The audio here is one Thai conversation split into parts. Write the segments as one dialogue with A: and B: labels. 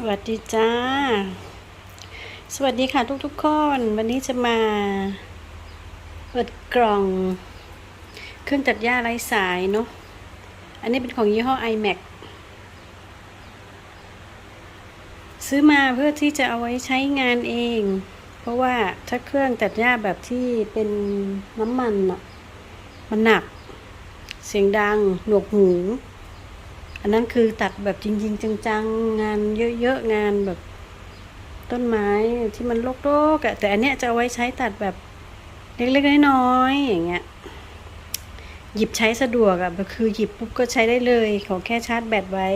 A: สวัสดีจ้า สวัสดีค่ะทุกๆคน วันนี้จะมา เปิดกล่อง เครื่องตัดหญ้าไร้สายเนาะ อันนี้เป็นของยี่ห้อ iMac ซื้อมาเพื่อที่จะเอาไว้ใช้งานเอง เพราะว่าถ้าเครื่องตัดหญ้าแบบที่เป็นน้ำมันอะมันหนัก เสียงดัง หนวกหู อันนั้นคือตัดแบบจริง ๆ จังๆ งานเยอะๆ งานแบบต้นไม้ที่มันโลกๆอะแต่อันเนี้ยจะเอาไว้ใช้ตัดแบบเล็กๆ น้อยๆ อย่างเงี้ย หยิบใช้สะดวกอะคือหยิบปุ๊บก็ใช้ได้เลย ขอแค่ชาร์จแบตไว้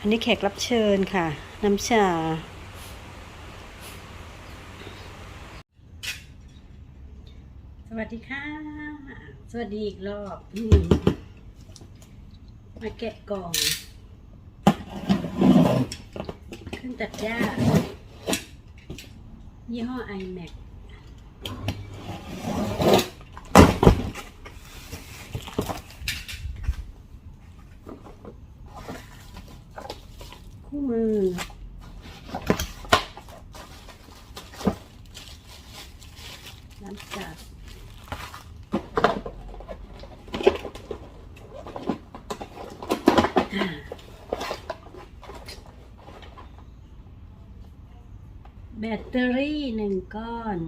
A: อันนี้แขกรับเชิญค่ะ น้ำชาสวัสดีค่ะ สวัสดีอีกรอบ มาแกะกล่องเครื่องตัดหญ้ายี่ห้อ iMac คู่มือ น้ำจัด แบตเตอรี่หนึ่งก้อน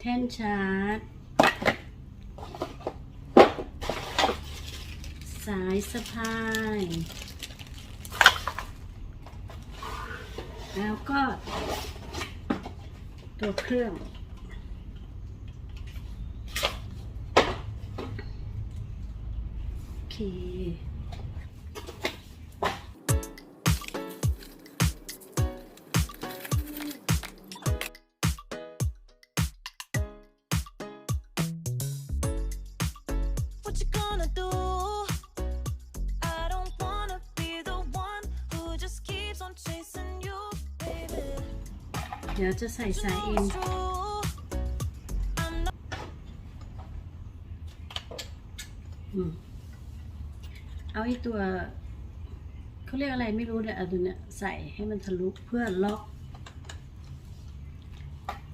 A: แท่น ชาร์จ สายสะพาย แล้วก็ ตัวเครื่องโอเค เดี๋ยวจะใส่สายเอ็นอืมเอาไอ้ตัวเขาเรียกอะไรไม่รู้เนี่ยเอาตัวเนี้ยใส่ให้มันทะลุเพื่อล็อก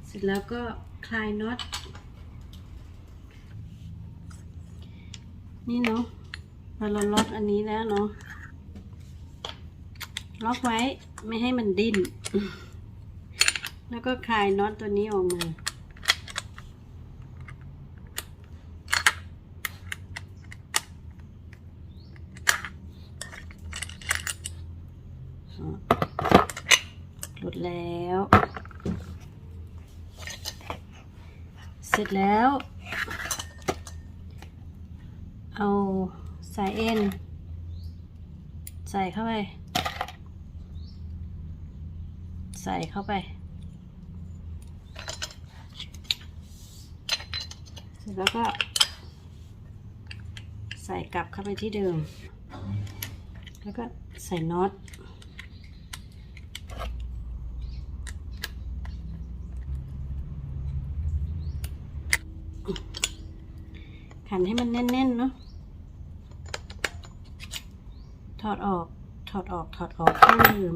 A: เสร็จแล้วก็คลายน็อต นี่เนาะพอเราล็อกอันนี้แล้วเนาะล็อกไว้ไม่ให้มันดิ้น แล้วก็คลายน็อตตัวนี้ออกมา หลุดแล้ว เสร็จแล้ว เอาสายเอ็น ใส่เข้าไป ใส่เข้าไป เสร็จแล้วก็ ใส่กลับเข้าไปที่เดิม แล้วก็ใส่น็อตขันให้มันแน่นๆเนาะถอดออก ถอดออก ถอดออกข้างลืม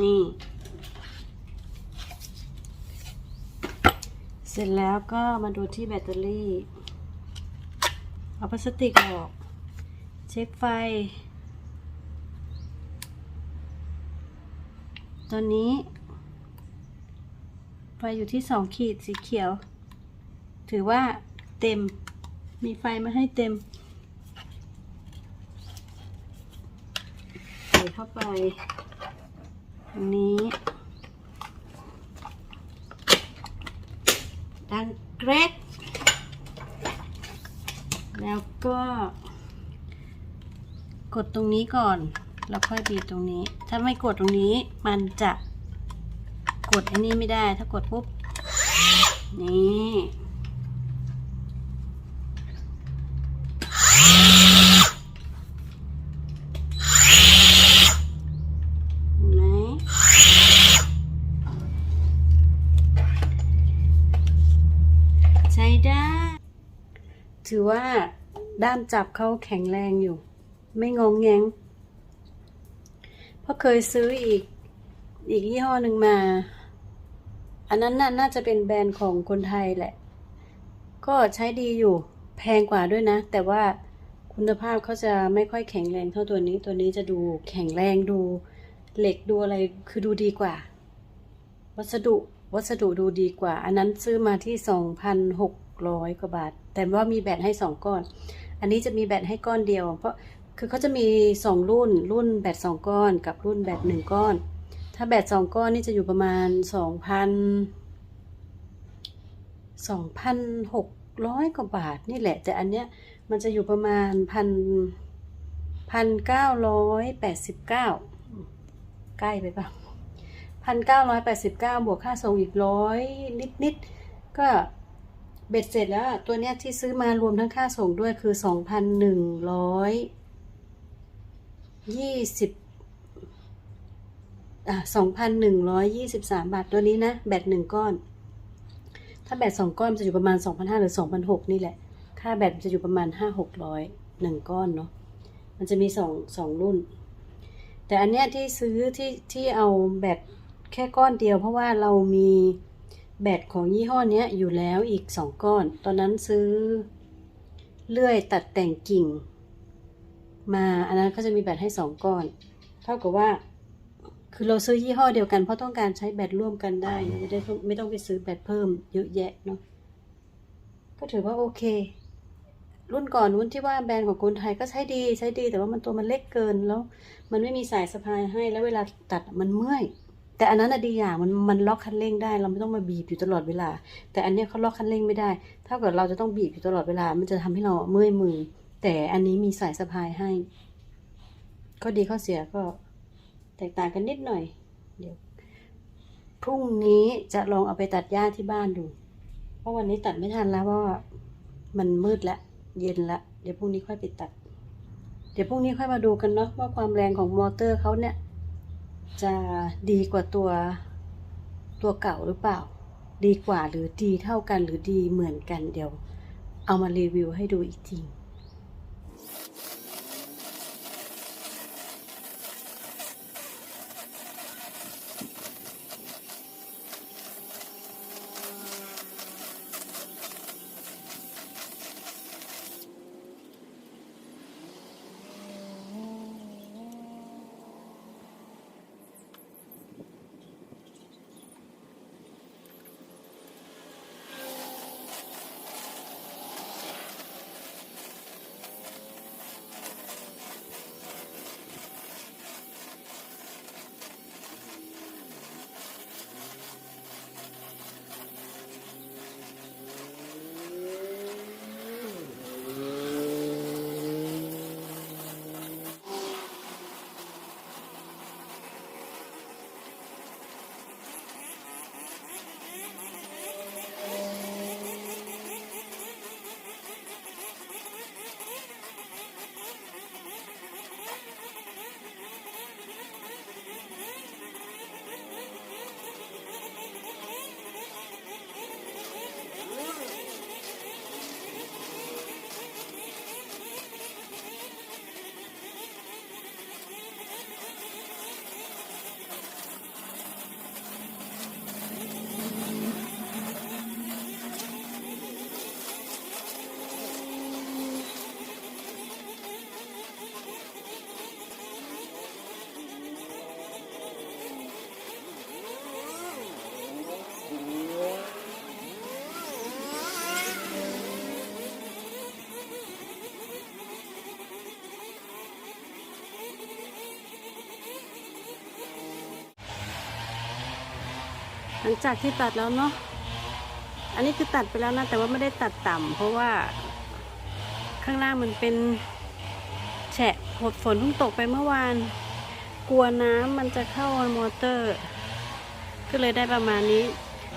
A: นี่ เสร็จแล้วก็มาดูที่แบตเตอรี่ เอาพลาสติกออก เช็คไฟ ตอนนี้ ไฟอยู่ที่สองขีดสีเขียว ถือว่าเต็ม มีไฟมาให้เต็ม ใส่เข้าไปอันนี้ ดัง เกรดแล้วก็กดตรงนี้ก่อน แล้วค่อยบีบตรงนี้ ถ้าไม่กดตรงนี้มันจะกดอันนี้ไม่ได้ ถ้ากดปุ๊บ นี่ เห็นไหมใช้ได้ ถือว่าด้ามจับเขาแข็งแรงอยู่ ไม่งงแงงเพราะเคยซื้ออีกอีกยี่ห้อหนึ่งมา อันนั้นน่าน่าจะเป็นแบรนด์ของคนไทยแหละ ก็ใช้ดีอยู่แพงกว่าด้วยนะ แต่ว่าคุณภาพเขาจะไม่ค่อยแข็งแรงเท่าตัวนี้ ตัวนี้จะดูแข็งแรงดูเหล็กดูอะไรคือดูดีกว่า วัสดุวัสดุดูดีกว่า อันนั้นซื้อมาที่สองพันหก ร้อยกว่าบาท แต่ว่ามีแบตให้สองก้อน อันนี้จะมีแบตให้ก้อนเดียว เพราะคือเขาจะมีสองรุ่น รุ่นแบตสองก้อน กับรุ่นแบตหนึ่งก้อน ถ้าแบตสองก้อนนี่จะอยู่ประมาณสองพันสองพันหกร้อยกว่าบาทนี่แหละ แต่อันเนี้ยมันจะอยู่ประมาณพันพันเก้าร้อยแปดสิบเก้าใกล้ไปปะพันเก้าร้อยแปดสิบเก้าบวกค่าส่งอีกร้อยนิดนิดๆก็ เบ็ดเสร็จแล้วตัวเนี้ยที่ซื้อมารวมทั้งค่าส่งด้วยคือสองพันหนึ่งร้อยยี่สิบอะสองพันหนึ่งร้อยยี่สิบสามบาทตัวนี้นะ แบตหนึ่งก้อน ถ้าแบตสองก้อนจะอยู่ประมาณสองพันห้าหรือสองพันหกนี่แหละ ค่าแบตจะอยู่ประมาณห้าหกร้อยหนึ่งก้อนเนาะ มันจะมีสองสองรุ่น แต่อันเนี้ยที่ซื้อที่ที่เอาแบตแค่ก้อนเดียวเพราะว่าเรามี แบตของยี่ห้อเนี้ยอยู่แล้วอีกสองก้อน ตอนนั้นซื้อ เลื่อยตัดแต่งกิ่ง มาอันนั้นเขาจะมีแบตให้สองก้อน เท่ากับว่า คือเราซื้อยี่ห้อเดียวกันเพราะต้องการใช้แบตร่วมกันได้ไม่ได้ไม่ต้องไปซื้อแบตเพิ่มเยอะแยะเนาะก็ถือว่าโอเค รุ่นก่อนรุ่นที่ว่าแบรนด์ของคนไทยก็ใช้ดีใช้ดีแต่ว่ามันตัวมันเล็กเกินแล้ว มันไม่มีสายสะพายให้แล้วเวลาตัดมันเมื่อย แต่อันนั้นอะดีอย่างมันมันล็อกคันเร่งได้ เราไม่ต้องมาบีบอยู่ตลอดเวลา แต่อันเนี้ยเขาล็อกคันเร่งไม่ได้ ถ้าเกิดเราจะต้องบีบอยู่ตลอดเวลา มันจะทำให้เราเมื่อยมือ แต่อันนี้มีสายสะพายให้ข้อดีข้อเสียก็แตกต่างกันนิดหน่อย เดี๋ยวพรุ่งนี้จะลองเอาไปตัดหญ้าที่บ้านดู เพราะวันนี้ตัดไม่ทันแล้วเพราะว่ามันมืดล้วเย็นล้วเดี๋ยวพรุ่งนี้ค่อยไปตัด เดี๋ยวพรุ่งนี้ค่อยมาดูกันเนาะว่าความแรงของมอเตอร์เขาเนี่ย จะดีกว่าตัวตัวเก่าหรือเปล่า ดีกว่าหรือดีเท่ากันหรือดีเหมือนกันเดี๋ยว เอามารีวิวให้ดูอีกที หลังจากที่ตัดแล้วเนาะอันนี้คือตัดไปแล้วนะแต่ว่าไม่ได้ตัดต่ำเพราะว่าข้างล่างมันเป็นแฉะฝนฝนเพิ่งตกไปเมื่อวาน กลัวน้ำมันจะเข้ามอเตอร์ ก็เลยได้ประมาณนี้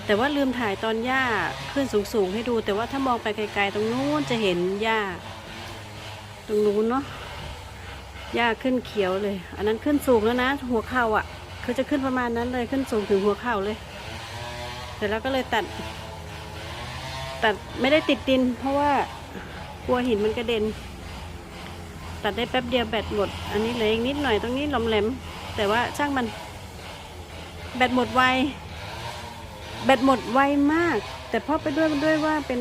A: แต่ว่าลืมถ่ายตอนหญ้าขึ้นสูงๆให้ดู แต่ว่าถ้ามองไปไกลๆตรงนู้นจะเห็นหญ้า ตรงนู้นเนาะหญ้าขึ้นเขียวเลย อันนั้นขึ้นสูงแล้วนะ หัวเข่าอะ คือจะขึ้นประมาณนั้นเลยขึ้นสูงถึงหัวเข่าเลย เสร็จแล้วก็เลยตัด ตัดไม่ได้ติดดิน เพราะว่ากลัวหินมันกระเด็น ตัดได้แป๊บเดียวแบตหมด อันนี้เหลืออีกนิดหน่อยตรงนี้หลอมแหลม แต่ว่าช่างมัน แบตหมดไว แบตหมดไวมาก แต่เพราะไปด้วยด้วยว่าเป็น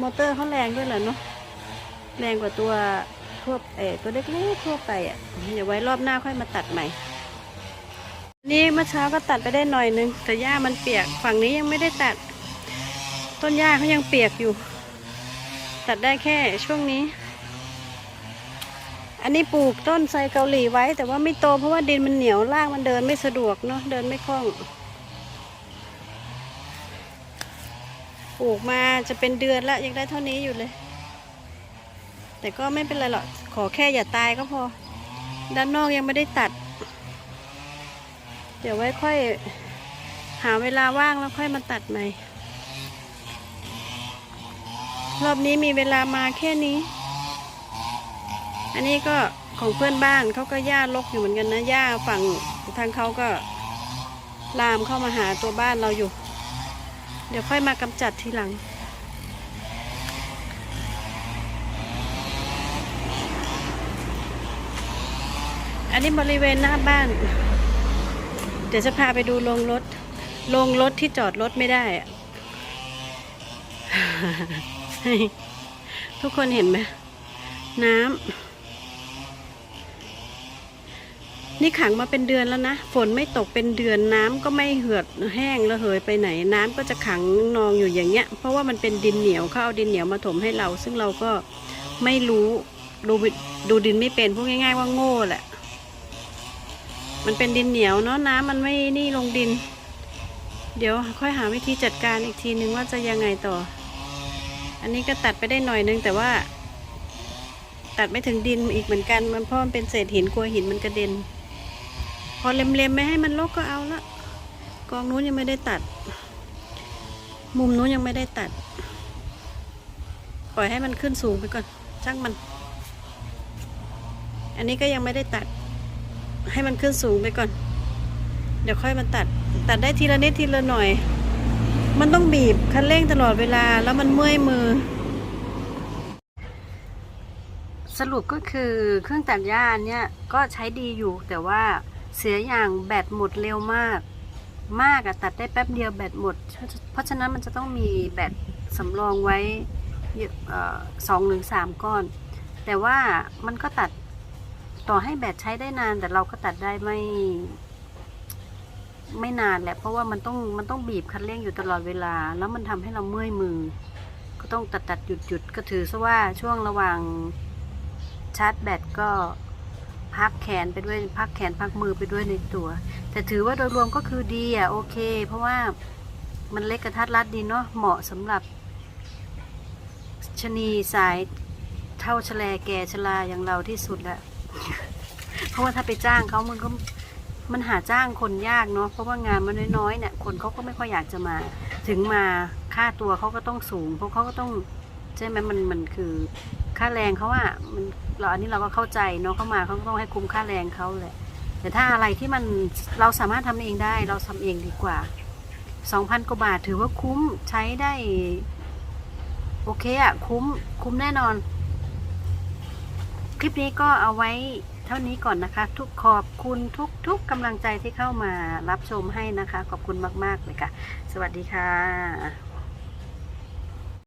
A: มอเตอร์เขาแรงด้วยแหละเนาะ แรงกว่าตัวทั่วเออตัวเล็กๆทั่วไปอะ เดี๋ยวไว้รอบหน้าค่อยมาตัดใหม่ นี่เมื่อเช้าก็ตัดไปได้หน่อยนึง แต่หญ้ามันเปียกฝั่งนี้ยังไม่ได้ตัด ต้นหญ้าเขายังเปียกอยู่ ตัดได้แค่ช่วงนี้ อันนี้ปลูกต้นไทรเกาหลีไว้ แต่ว่าไม่โตเพราะว่าดินมันเหนียวรากมันเดินไม่สะดวกเนาะเดินไม่คล่องปลูกมาจะเป็นเดือนละยังได้เท่านี้อยู่เลย แต่ก็ไม่เป็นไรหรอกขอแค่อย่าตายก็พอ ด้านนอกยังไม่ได้ตัด ดี๋ยวไว้ค่อยหาเวลาว่างแล้วค่อยมาตัดใหม่ รอบนี้มีเวลามาแค่นี้ อันนี้ก็ของเพื่อนบ้านเขาก็หญ้ารกอยู่เหมือนกันนะหญ้าฝั่งทางเขาก็ลามเข้ามาหาตัวบ้านเราอยู่ เดี๋ยวค่อยมากำจัดทีหลัง อันนี้บริเวณหน้าบ้าน เดี๋ยวจะพาไปดูโรงรถ โรงรถที่จอดรถไม่ได้อะทุกคนเห็นไหมน้ำ นี่ขังมาเป็นเดือนแล้วนะ ฝนไม่ตกเป็นเดือนน้ำก็ไม่เหือดแห้งระเหยไปไหน น้ำก็จะขังนองอยู่อย่างเงี้ย เพราะว่ามันเป็นดินเหนียวเขาเอาดินเหนียวมาถมให้เรา ซึ่งเราก็ไม่รู้ดูดูดินไม่เป็นพูดง่าย ๆ ว่าโง่แหละ มันเป็นดินเหนียวเนาะน้ำมันไม่นี่ลงดิน เดี๋ยวค่อยหาวิธีจัดการอีกทีนึงว่าจะยังไงต่อ อันนี้ก็ตัดไปได้หน่อยนึงแต่ว่า ตัดไม่ถึงดินอีกเหมือนกัน มันเพราะมันเป็นเศษหินกลัวหินมันกระเด็น พอเล็มๆไม่ให้มันลกก็เอาละกองนู้นยังไม่ได้ตัด มุมนู้นยังไม่ได้ตัด ปล่อยให้มันขึ้นสูงไปก่อนช่างมัน อันนี้ก็ยังไม่ได้ตัด ให้มันขึ้นสูงไปก่อน เดี๋ยวค่อยมาตัด ตัดได้ทีละนิดทีละหน่อย มันต้องบีบคันเร่งตลอดเวลาแล้วมันเมื่อยมือ สรุปก็คือเครื่องตัดหญ้าเนี่ยก็ใช้ดีอยู่แต่ว่าเสียอย่างแบตหมดเร็วมาก มากอะตัดได้แป๊บเดียวแบตหมด เพราะฉะนั้นมันจะต้องมีแบตสำรองไว้สองหรือสามก้อน แต่ว่ามันก็ตัด ต่อให้แบตใช้ได้นานแต่เราก็ตัดได้ไม่ไม่นานแหละ เพราะว่ามันต้องมันต้องบีบคันเร่งอยู่ตลอดเวลา แล้วมันทำให้เราเมื่อยมือ ก็ต้องตัดตัดหยุดหยุดก็ถือซะว่าช่วงระหว่างชาร์จแบตก็พักแขนไปด้วยพักแขนพักมือไปด้วยในตัว แต่ถือว่าโดยรวมก็คือดีอะโอเค เพราะว่ามันเล็กกระทัดรัดดีเนาะเหมาะสำหรับชนีสายเท่าชะแลแก่ชราอย่างเราที่สุดแหละ เพราะว่าถ้าไปจ้างเขามันก็มันหาจ้างคนยากเนาะเพราะว่างานมันน้อยๆเนี่ยคนเขาก็ไม่ค่อยอยากจะมา ถึงมาค่าตัวเขาก็ต้องสูง เพราะเขาก็ต้องใช่ไหมมันมันคือค่าแรงเขาอะมันเราอันนี้เราก็เข้าใจเนาะเขามาเขาก็ต้องให้คุ้มค่าแรงเขาแหละแต่ถ้าอะไรที่มันเราสามารถทำเองได้ เราทำเองดีกว่าสองพันกว่าบาทถือว่าคุ้มใช้ได้ โอเคอะคุ้มคุ้มแน่นอน คลิปนี้ก็เอาไว้เท่านี้ก่อนนะคะ ทุกขอบคุณทุกทุกกำลังใจที่เข้ามารับชมให้นะคะ ขอบคุณมาก ๆ เลยค่ะ สวัสดีค่ะ